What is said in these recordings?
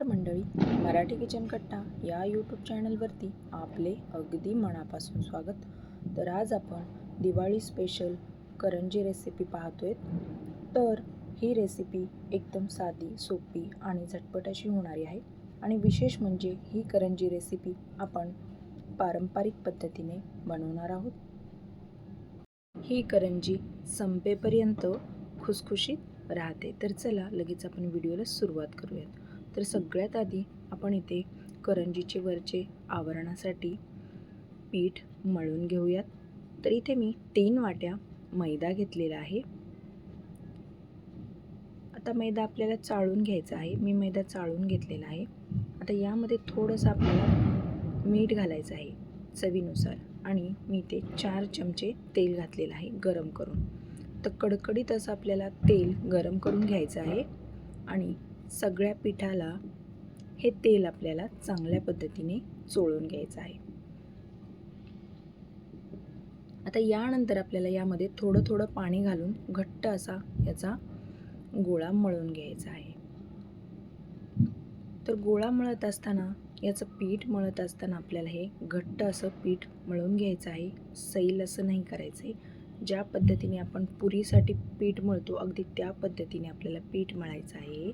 मंडळी मराठी किचन कट्टा या यूट्यूब चॅनलवरती आपले अगदी मनापासून स्वागत. तर आज आपण दिवाळी स्पेशल करंजी रेसिपी पाहतोय. तर ही रेसिपी एकदम साधी सोपी आणि झटपट अशी होणारी आहे. आणि विशेष म्हणजे ही करंजी रेसिपी आपण पारंपरिक पद्धतीने बनवणार आहोत. ही करंजी संपेपर्यंत खुसखुशीत राहते. तर चला लगेच आपण व्हिडिओला सुरुवात करूयात. तर सगळ्यात आधी आपण इथे करंजीचे वरचे आवरणासाठी पीठ मळून घेऊयात. तर इथे मी तीन वाट्या मैदा घेतलेला आहे. आता मैदा आपल्याला चाळून घ्यायचा आहे. मी मैदा चाळून घेतलेला आहे. आता यामध्ये थोडंसं आपल्याला मीठ घालायचं आहे चवीनुसार. आणि मी ते चार चमचे तेल घातलेलं आहे गरम करून. तर कडकडीत असं आपल्याला तेल गरम करून घ्यायचं आहे. आणि सगळ्या पिठाला हे तेल आपल्याला चांगल्या पद्धतीने चोळून घ्यायचं आहे. आता यानंतर आपल्याला यामध्ये थोडं थोडं पाणी घालून घट्ट असा याचा गोळा मळून घ्यायचा आहे. तर गोळा मळत असताना याचं पीठ मळत असताना आपल्याला हे घट्ट असं पीठ मळून घ्यायचं आहे. सैल असं नाही करायचं आहे ज्या पद्धतीने आपण पुरीसाठी पीठ मळतो अगदी त्या पद्धतीने आपल्याला पीठ मळायचं आहे.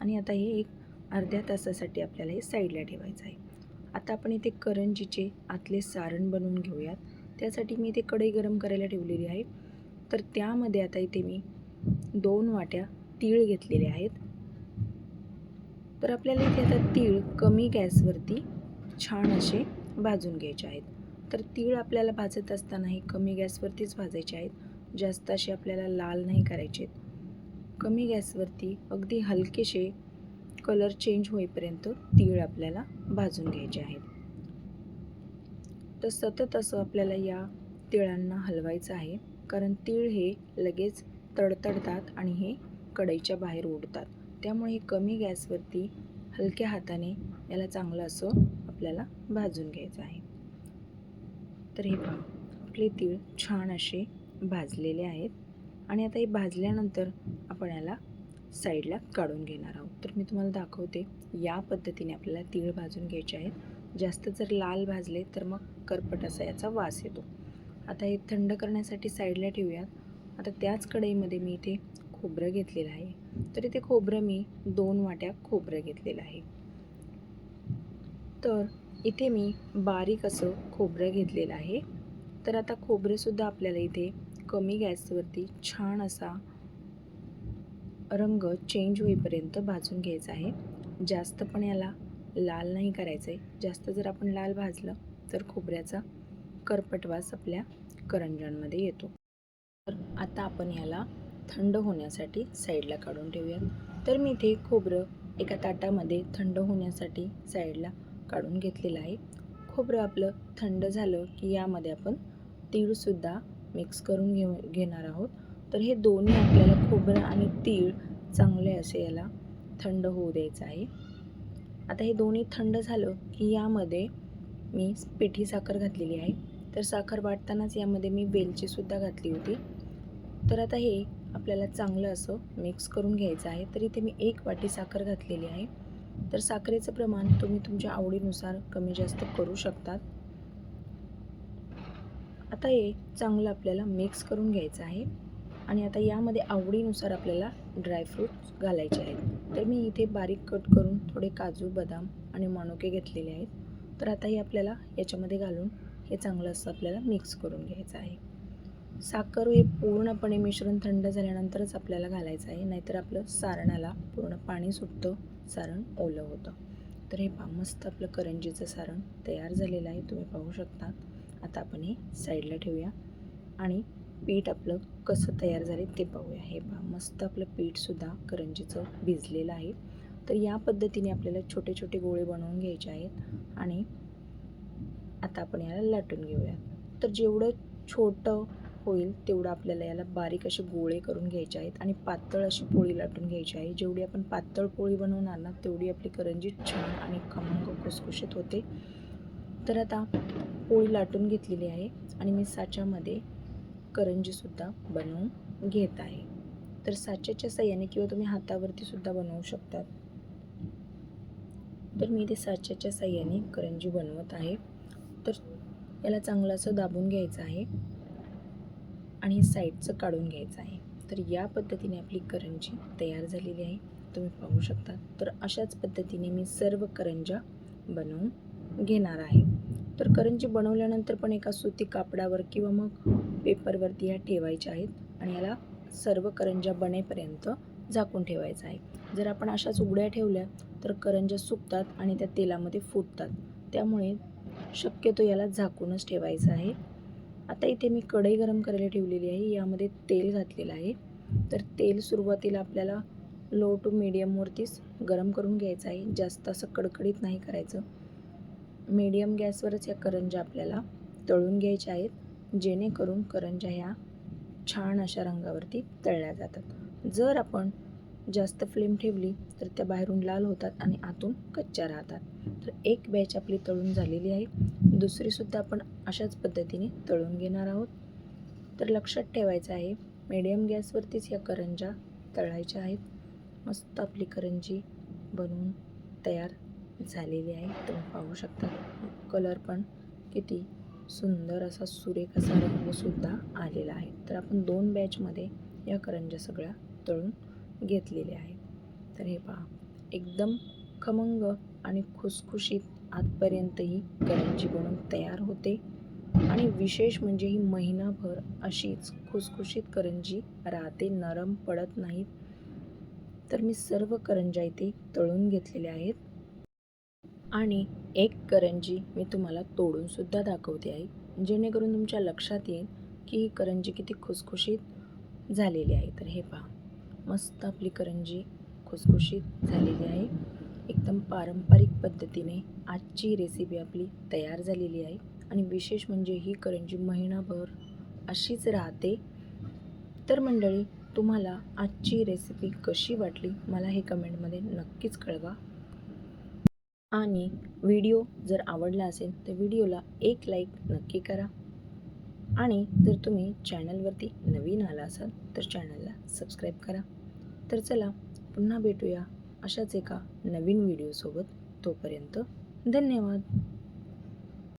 आणि आता हे एक अर्ध्या तासासाठी आपल्याला हे साईडला ठेवायचं आहे. आता आपण इथे करंजीचे आतले सारण बनवून घेऊयात. त्यासाठी मी इथे कढई गरम करायला ठेवलेली आहे. तर त्यामध्ये आता इथे मी दोन वाट्या तीळ घेतलेले आहेत. तर आपल्याला इथे आता तीळ कमी गॅसवरती छान असे भाजून घ्यायचे आहेत. तर तीळ आपल्याला भाजत असताना हे कमी गॅसवरतीच भाजायचे आहेत. जास्त असे आपल्याला लाल नाही करायचे कमी गॅसवरती अगदी हलकेसे कलर चेंज होईपर्यंत तीळ आपल्याला भाजून घ्यायचे आहेत. तर सतत असं आपल्याला या तिळांना हलवायचं आहे कारण तीळ हे लगेच तडतडतात आणि हे कढईच्या बाहेर उडतात त्यामुळे हे कमी गॅसवरती हलक्या हाताने याला चांगलं असं आपल्याला भाजून घ्यायचं आहे. तर हे पहा आपले तीळ छान असे भाजलेले आहेत. आणि आता हे भाजल्यानंतर आपण याला साईडला काढून घेणार आहोत. तर मी तुम्हाला दाखवते या पद्धतीने आपल्याला तीळ भाजून घ्यायचे आहेत. जास्त जर लाल भाजले तर मग करपट असा याचा वास येतो. आता हे थंड करण्यासाठी साईडला ठेवूयात. आता त्याच कढईमध्ये मी इथे खोबरं घेतलेलं आहे. तर इथे खोबरं मी दोन वाट्या खोबरं घेतलेलं आहे. तर इथे मी बारीक असं खोबरं घेतलेलं आहे. तर आता खोबरेसुद्धा आपल्याला इथे कमी गॅसवरती छान असा रंग चेंज होईपर्यंत भाजून घ्यायचा आहे. जास्त पण याला लाल नाही करायचं आहे जास्त जर आपण लाल भाजलं तर खोबऱ्याचा करपटवास आपल्या करंजांमध्ये येतो. तर आता आपण ह्याला थंड होण्यासाठी साईडला काढून ठेवूयात. तर मी इथे खोबरं एका ताटामध्ये थंड होण्यासाठी साईडला काढून घेतलेलं आहे. खोबरं आपलं थंड झालं की यामध्ये आपण तीळसुद्धा मिक्स करून घेऊ घेणार आहोत. तर हे दोन्ही आपल्याला खोबरं आणि तीळ चांगले असे याला थंड होऊ द्यायचं आहे. आता हे दोन्ही थंड झालं की यामध्ये मी पिठी साखर घातलेली आहे. तर साखर वाटतानाच यामध्ये मी वेलचीसुद्धा घातली होती. तर आता हे आपल्याला चांगलं असं मिक्स करून घ्यायचं आहे. तर इथे मी एक वाटी साखर घातलेली आहे. तर साखरेचं प्रमाण तुम्ही तुमच्या आवडीनुसार कमी जास्त करू शकतात. आता हे चांगलं आपल्याला मिक्स करून घ्यायचं आहे. आणि आता यामध्ये आवडीनुसार आपल्याला ड्रायफ्रूट्स घालायचे आहेत. तर मी इथे बारीक कट करून थोडे काजू बदाम आणि मनुके घेतलेले आहेत. तर आता हे आपल्याला याच्यामध्ये घालून हे चांगलं असं आपल्याला मिक्स करून घ्यायचं आहे. साखर हे पूर्णपणे मिश्रण थंड झाल्यानंतरच आपल्याला घालायचं आहे. नाहीतर आपलं सारणाला पूर्ण पाणी सुटतं सारण ओलं होतं. तर हे पा मस्त आपलं करंजीचं सारण तयार झालेलं आहे. तुम्ही पाहू शकता. आता आपण हे साईडला ठेवूया. आणि पीठ आपलं कसं तयार झाले ते पाहूया. हे पहा मस्त आपलं पीठसुद्धा करंजीचं भिजलेलं आहे. तर या पद्धतीने आपल्याला छोटे छोटे गोळे बनवून घ्यायचे आहेत आणि आता आपण याला लाटून घेऊया. तर जेवढं छोटं होईल तेवढं आपल्याला याला बारीक असे गोळे करून घ्यायचे आहेत आणि पातळ अशी पोळी लाटून घ्यायची आहे. जेवढी आपण पातळ पोळी बनवणार ना तेवढी आपली करंजी छान आणि खमंग खुसखुशीत होते. तर आता पोळी लाटून घेतलेली आहे आणि मी साच्यामध्ये करंजीसुद्धा बनवून घेत आहे. तर साच्याच्या साह्याने किंवा तुम्ही हातावरती सुद्धा बनवू शकतात. तर मी ते साच्याच्या साह्याने करंजी बनवत आहे. तर याला चांगलं असं दाबून घ्यायचं आहे. आणि साईडचं काढून घ्यायचं आहे. तर या पद्धतीने आपली करंजी तयार झालेली आहे. तुम्ही पाहू शकता. तर अशाच पद्धतीने मी सर्व करंजा बनवून घेणार आहे. तर करंजी बनवल्यानंतर पण एका सुती कापडावर किंवा मग पेपरवरती ह्या ठेवायच्या आहेत आणि याला सर्व करंजा बनेपर्यंत झाकून ठेवायचं आहे. जर आपण अशाच उघड्या ठेवल्या तर करंजा सुकतात आणि त्या तेलामध्ये फुटतात. त्यामुळे शक्यतो याला झाकूनच ठेवायचं आहे. आता इथे मी कढई गरम करायला ठेवलेली आहे. यामध्ये तेल घातलेलं आहे. तर तेल सुरुवातीला आपल्याला लो टू मिडियमवरतीच गरम करून घ्यायचं आहे. जास्त असं कडकडीत नाही करायचं. मीडियम गॅसवरच या करंजा आपल्याला तळून घ्यायच्या आहेत जेणेकरून करंजा ह्या छान अशा रंगावरती तळल्या जातात. जर आपण जास्त फ्लेम ठेवली तर त्या बाहेरून लाल होतात आणि आतून कच्च्या राहतात. तर एक बॅच आपली तळून झालेली आहे. दुसरीसुद्धा आपण अशाच पद्धतीने तळून घेणार आहोत. तर लक्षात ठेवायचं आहे मीडियम गॅसवरतीच या करंजा तळायच्या आहेत. मस्त आपली करंजी बनवून तयार झालेली आहे. तुम्ही पाहू शकता कलर पण किती सुंदर असा सुरेख असा रंगसुद्धा आलेला आहे. तर आपण दोन बॅचमध्ये या करंजा सगळ्या तळून घेतलेल्या आहेत. तर हे पहा एकदम खमंग आणि खुसखुशीत आजपर्यंत ही करंजी बनवून तयार होते. आणि विशेष म्हणजे ही महिनाभर अशीच खुसखुशीत करंजी राहते नरम पडत नाहीत. तर मी सर्व करंजा इथे तळून घेतलेल्या आहेत. आणि एक करंजी मी तुम्हाला तोडूनसुद्धा दाखवते आहे जेणेकरून तुमच्या लक्षात येईल की ही करंजी किती खुसखुशीत झालेली आहे. तर हे पहा. मस्त आपली करंजी खुसखुशीत झालेली आहे. एकदम पारंपरिक पद्धतीने आजची रेसिपी आपली तयार झालेली आहे. आणि विशेष म्हणजे ही करंजी महिनाभर अशीच राहते. तर मंडळी तुम्हाला आजची रेसिपी कशी वाटली? मला हे कमेंटमध्ये नक्कीच कळवा. आणि व्हिडिओ जर आवडला असेल तर व्हिडिओला एक लाईक नक्की करा. आणि जर तुम्ही चॅनलवरती नवीन आला असाल तर चॅनलला सबस्क्राईब करा. तर चला पुन्हा भेटूया अशाच एका नवीन व्हिडिओसोबत तोपर्यंत धन्यवाद.